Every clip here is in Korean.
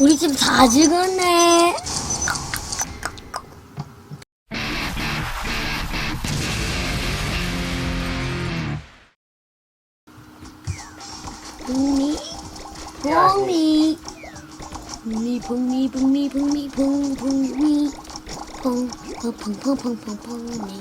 우리 집 다 죽었네. 북미, 북미, 북미, 북미, 북미, 북미, 북, 북미, 펑, 펑, 펑, 펑, 펑, 펑, 펑미,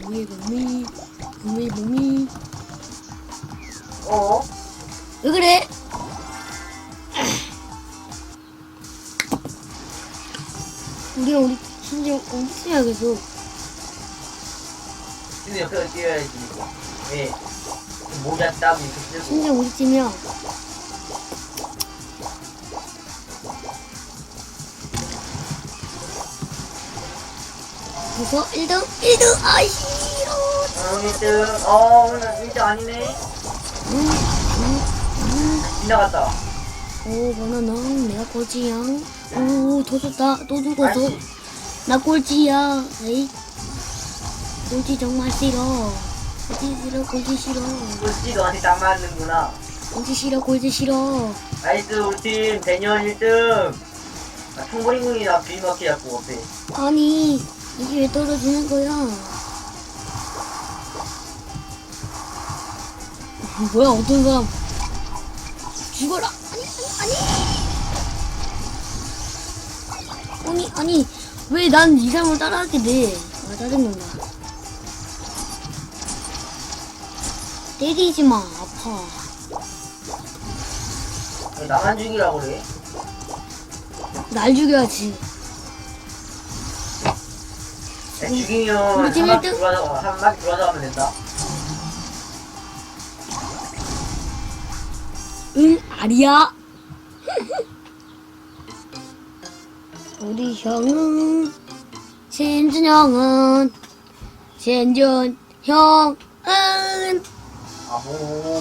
북미, 북미, 북미, 북미. 어? 왜 그래? 우리가 우리 진짜 엄청 계속 근데 옆에 뛰어야지 이거. 왜? 모자 땀 이렇게 쓰고. 진짜 우리 팀이야. 그래서 1등 1등 아이 싫어. 어, 1등. 어, 오늘 1등 아니네. 음, 음, 음. 지나갔다. 오 바나나 내가 꼴찌야. 오더 좋다 또 죽었어. 나 꼴찌야. 에이 꼴찌 정말 싫어. 꼴찌 싫어 꼴찌 싫어. 꼴찌 너한테 딱 맞는구나. 꼴찌 싫어 꼴찌 싫어. 나이스, 우리 팀. 대년 1등. 아, 총버리군이 나 비막히 잡고 앞에. 아니 이게 왜 떨어지는 거야? 뭐야 어떤 사람 죽어라 아니 아니 아니 왜 난이 사람을 따라하게 돼? 아 짜증난다. 때리지 마 아파. 왜 나만 죽이라고 그래? 날 죽여야지. 야, 죽이면 우리 팀한 바퀴 일등? 한 가면 된다. 응 아리야. 우리 형은 신준 형은 신준 형은.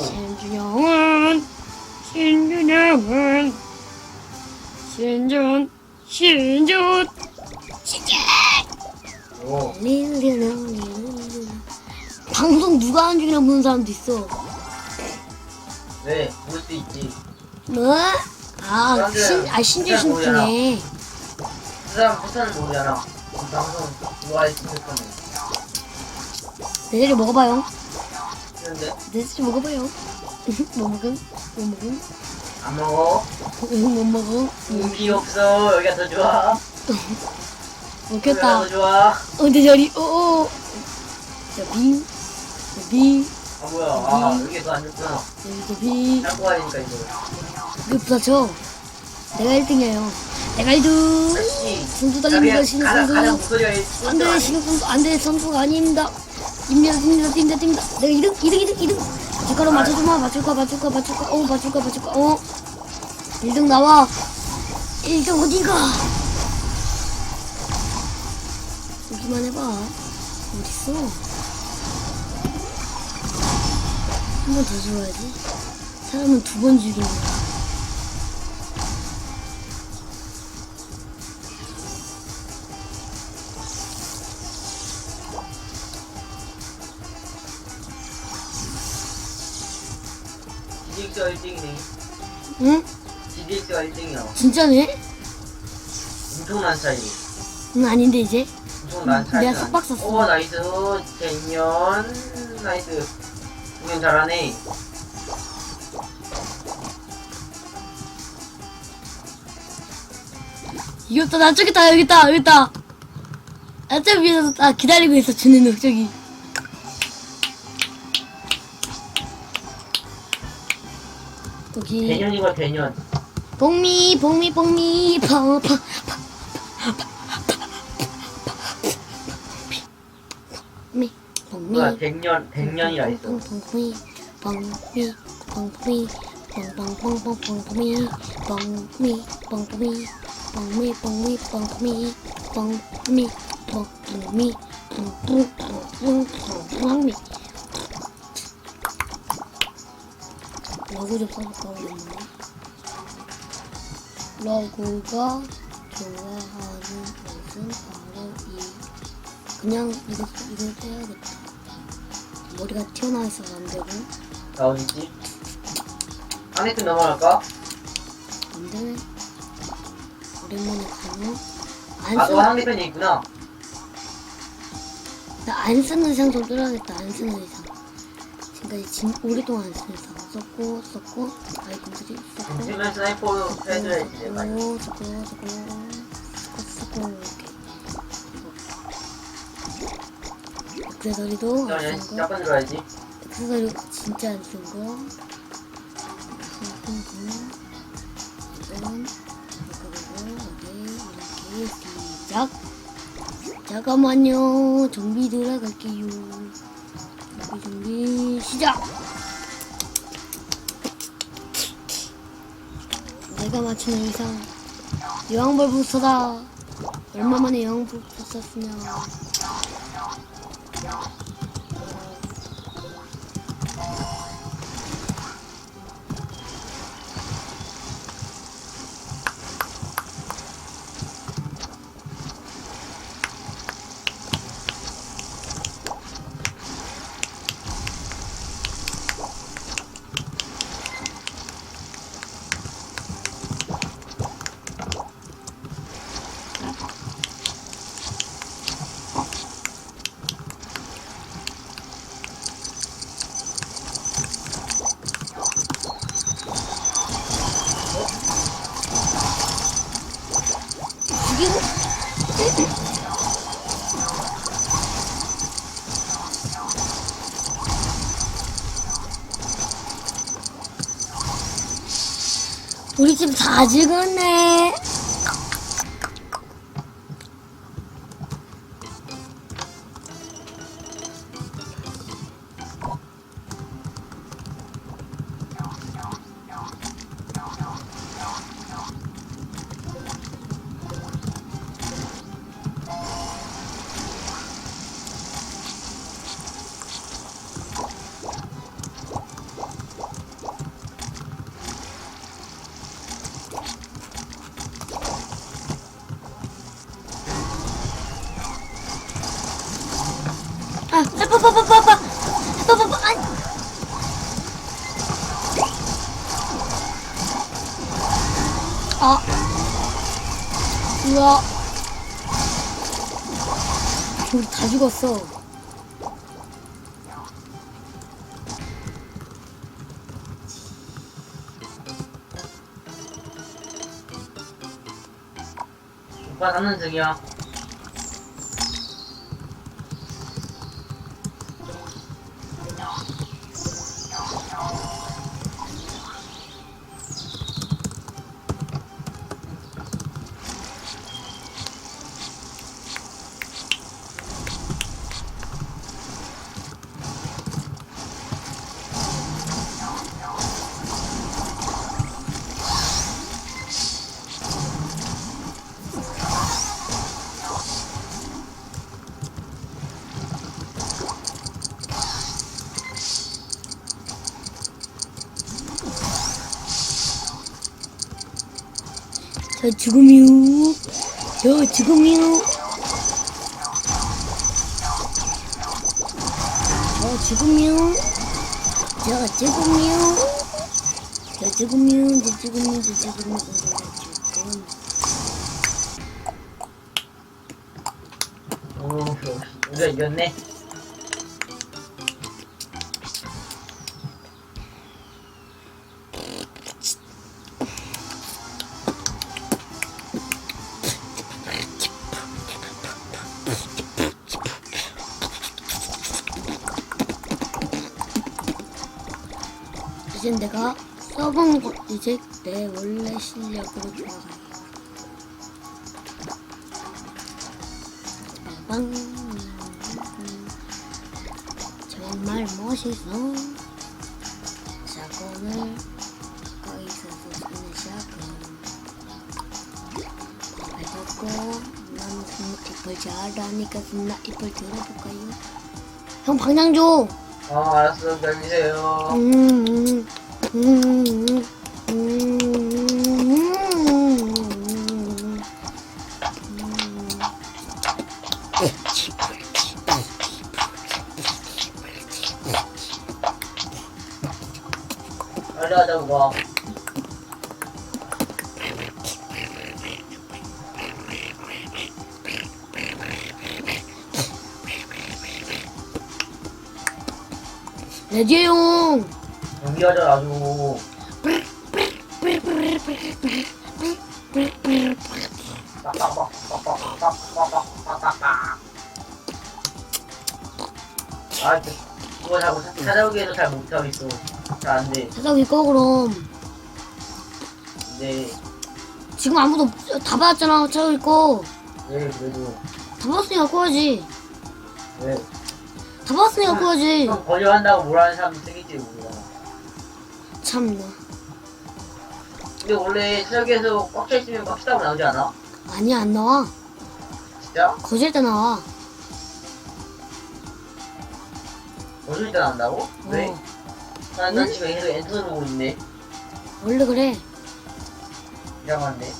신준 형은 신준 형은 신준 신준 신준 오. 릴리릴리릴리. 방송 누가 안 죽이나 보는 사람도 있어. 왜? 볼수 있지. 뭐? 아, 신, 아 모르잖아. 신중해. 그 사람 포탄을 모르잖아. 이 방송 수 있을 거네. 내 자리 먹어봐요. 그런데 내 자리 먹어봐요. 뭐 먹음? 뭐 먹음? 안 먹어. 응, 못 먹어. 음식 없어. 여기가 더 좋아. 여기가 먹겠다. 더 좋아. 어, 내 자리. 어, 어. 자, 빙. 자, 빙. 아 뭐야? 아 여기 더안 좋구나. 여기도 빙. 잡고 가니까 이거. 부딪혀. 내가 1등이에요. 내가 1등. 그렇지. 선수 나 달립니다, 가장 선수. 안 돼, 신우 선수. 안 돼, 선수가 아닙니다. 입니다, 입니다, 입니다, 입니다. 내가 2등, 2등, 2등, 2등. 뒷가로 맞춰주마. 맞출까, 맞출까, 맞출까. 어, 맞출까, 맞출까. 어. 1등 나와. 1등 어딘가. 보기만 해봐. 어딨어? 한 번 더 죽어야지. 사람은 두 번 죽이는 거야. 1등이네. 응? GDX가 1등이야. 진짜네? 엄청난 차이. 응, 아닌데, 이제? 엄청난 차이. 내가 속박 썼어. 오 나이스. 대년 나이스. 공연 잘하네. 이겼다, 나 저기 있다, 여기 있다, 여기 있다. 나 저기 위에서 나 기다리고 있어, 주는 놈, 저기. 여기. 대년이고 대년. 복미, 복미, 펑, 펑. 복미, 복미. 뭐야 백년 백년이라 있어. 펑펑미, 펑미, 펑미, 펑펑펑펑펑미, 펑미, 펑미, 펑미, 펑미, 펑미, 펑미, 펑미, 펑펑펑펑펑미. 러그 좀 써볼까. 러그가 좋아하는 것은 바로 이 그냥 이거 이걸 빼야겠다. 머리가 튀어나와 있어서 안 되고 나 어디지? 안에 좀 넘어갈까? 안 되네. 오랜만에 가노. 안 아, 너 쓰, 상대편에 있구나. 나 안 쓰는 의상 좀 뚫어야겠다. 안 쓰는 의상. 지금까지 진, 오랫동안 안 쓰는 의상. 썼고, 썼고, 아이템들이 썼고. 지면 스나이퍼 해줘야지. 썼고, 썼고, 썼고, 썼고, 이렇게. 액세서리도 야, 안 야, 쓰는 거. 액세서리 진짜 안쓴 거. 쓴 거. 이건 이거고 어디 이렇게 시작. 잠깐만요. 정비 들어갈게요. 정비 시작. 내가 맞추는 이상 여왕벌 부스터다. 얼마 만에 여왕벌 부스터 쓰냐. 우리 집 다 죽었네. 아, 빠빠빠빠빠 빠, 빠빠빠, 아니. 아, 우와, 우리 다 죽었어. 오빠 잡는 중이야. 저 죽음이요. 저 죽음이요. 저 죽음이요. 저 죽음이요. 저 죽음이요. 저 죽음이요. 저 죽음이요. 저 죽음. 오, 우리가 이겼네. 이제 내가 써본 거 이제 내 원래 실력으로 돌아가요. 빵. 정말 멋있어. 가까이 있어서 쓰는 샷건. 배웠고 나는 스나이퍼 잘하니까 스나이퍼 들어볼까요? 형 방장 줘. 어, 알았어. 기다리세요. 음, 음, 음, 음, 음. 빨리 하자고 레디용 연기하자 아주. 아, 그- 그거 자꾸 찾- 찾아오기 해서 잘 못하겠어. 잘 안 돼. 찾아올 거 그럼 네, 지금 아무도 없- 다 받았잖아 찾아올 거다 네, 그래도. 받았으니까 꺼야지 네. 다 받았으니까 꺼야지 그럼 거절한다고 뭐라는 사람도 생길지 모르잖아. 참나 근데 원래 트럭에서 꽉 차있으면 꽉 차다고 나오지 않아? 아니야 안 나와 진짜? 거질 때 나와 거절 때 나온다고? 왜? 어, 난, 난 지금 계속 엔터 누르고 있네. 원래 그래 이상한데.